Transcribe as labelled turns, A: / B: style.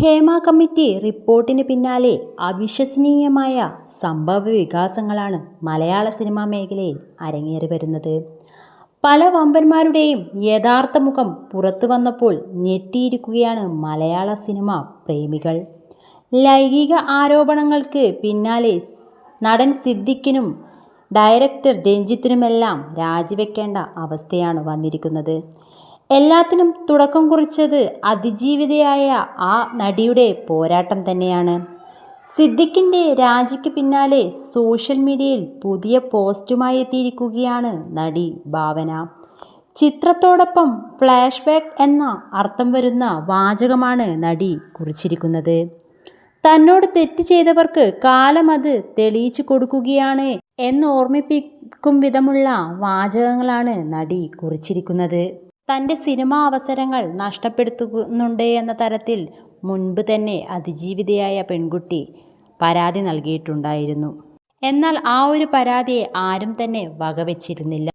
A: Hema committee റിപ്പോർട്ടിന് പിന്നാലെ അവിശ്വസനീയമായ സംഭവ വികാസങ്ങളാണ് മലയാള സിനിമാ മേഖലയിൽ അരങ്ങേറി വരുന്നത്. പല വമ്പന്മാരുടെയും യഥാർത്ഥ മുഖം പുറത്തു വന്നപ്പോൾ ഞെട്ടിയിരിക്കുകയാണ് മലയാള സിനിമ പ്രേമികൾ. ലൈംഗിക ആരോപണങ്ങൾക്ക് പിന്നാലെ നടൻ സിദ്ദിഖിനും ഡയറക്ടർ രഞ്ജിത്തിനുമെല്ലാം രാജിവെക്കേണ്ട അവസ്ഥയാണ് വന്നിരിക്കുന്നത്. എല്ലാത്തിനും തുടക്കം കുറിച്ചത് അതിജീവിതയായ ആ നടിയുടെ പോരാട്ടം തന്നെയാണ്. സിദ്ദിഖിന്റെ രാജിക്ക് പിന്നാലെ സോഷ്യൽ മീഡിയയിൽ പുതിയ പോസ്റ്റുമായി എത്തിയിരിക്കുകയാണ് നടി ഭാവന. ചിത്രത്തോടൊപ്പം ഫ്ലാഷ് ബാക്ക് എന്ന അർത്ഥം വരുന്ന വാചകമാണ് നടി കുറിച്ചിരിക്കുന്നത്. തന്നോട് തെറ്റ് ചെയ്തവർക്ക് കാലം അത് തെളിയിച്ചു കൊടുക്കുകയാണ് എന്ന് ഓർമ്മിപ്പിക്കും വിധമുള്ള വാചകങ്ങളാണ് നടി കുറിച്ചിരിക്കുന്നത്. തന്റെ സിനിമാ അവസരങ്ങൾ നഷ്ടപ്പെടുത്തുന്നുണ്ട് എന്ന തരത്തിൽ മുൻപ് തന്നെ അതിജീവിതയായ പെൺകുട്ടി പരാതി നൽകിയിട്ടുണ്ടായിരുന്നു. എന്നാൽ ആ ഒരു പരാതിയെ ആരും തന്നെ വകവെച്ചിരുന്നില്ല.